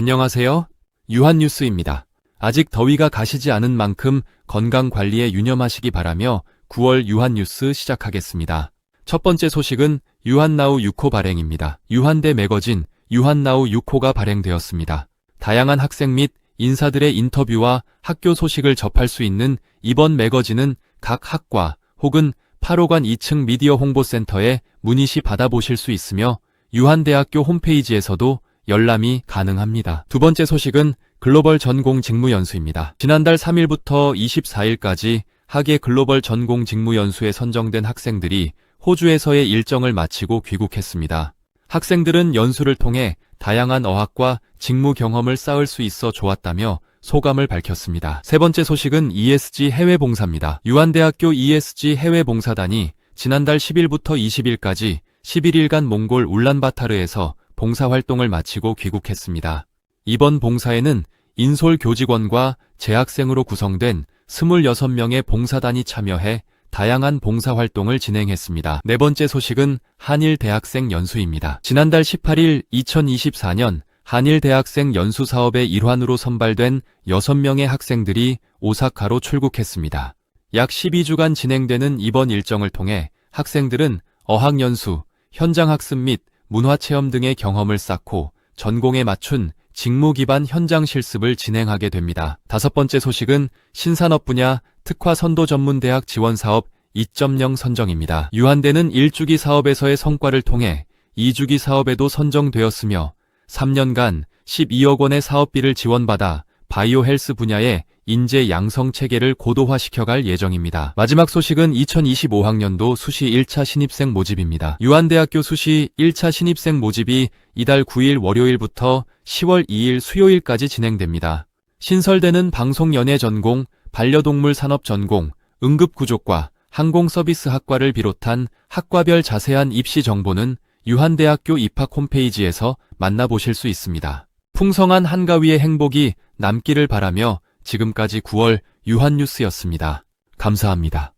안녕하세요. 유한뉴스입니다. 아직 더위가 가시지 않은 만큼 건강 관리에 유념하시기 바라며 9월 유한뉴스 시작하겠습니다. 첫 번째 소식은 유한나우 6호 발행입니다. 유한대 매거진 유한나우 6호가 발행되었습니다. 다양한 학생 및 인사들의 인터뷰와 학교 소식을 접할 수 있는 이번 매거진은 각 학과 혹은 8호관 2층 미디어 홍보센터에 문의 시 받아보실 수 있으며 유한대학교 홈페이지에서도 열람이 가능합니다. 두 번째 소식은 글로벌 전공 직무 연수입니다. 지난달 3일부터 24일까지 학예 글로벌 전공 직무 연수에 선정된 학생들이 호주에서의 일정을 마치고 귀국했습니다. 학생들은 연수를 통해 다양한 어학과 직무 경험을 쌓을 수 있어 좋았다며 소감을 밝혔습니다. 세 번째 소식은 ESG 해외 봉사입니다. 유한대학교 ESG 해외 봉사단이 지난달 10일부터 20일까지 11일간 몽골 울란바타르에서 봉사활동을 마치고 귀국했습니다. 이번 봉사에는 인솔 교직원과 재학생으로 구성된 26명의 봉사단이 참여해 다양한 봉사활동을 진행했습니다. 네 번째 소식은 한일 대학생 연수입니다. 지난달 18일 2024년 한일 대학생 연수 사업의 일환으로 선발된 6명의 학생들이 오사카로 출국했습니다. 약 12주간 진행되는 이번 일정을 통해 학생들은 어학연수, 현장학습 및 문화체험 등의 경험을 쌓고 전공에 맞춘 직무 기반 현장 실습을 진행하게 됩니다. 다섯 번째 소식은 신산업 분야 특화 선도 전문 대학 지원 사업 2.0 선정입니다. 유한대는 1주기 사업에서의 성과를 통해 2주기 사업에도 선정되었으며 3년간 12억 원의 사업비를 지원받아 바이오 헬스 분야의 인재 양성 체계를 고도화시켜갈 예정입니다. 마지막 소식은 2025학년도 수시 1차 신입생 모집입니다. 유한대학교 수시 1차 신입생 모집이 이달 9일 월요일부터 10월 2일 수요일까지 진행됩니다. 신설되는 방송연예 전공, 반려동물 산업 전공, 응급구조과, 항공서비스학과를 비롯한 학과별 자세한 입시 정보는 유한대학교 입학 홈페이지에서 만나보실 수 있습니다. 풍성한 한가위의 행복이 남기를 바라며 지금까지 9월 유한뉴스였습니다. 감사합니다.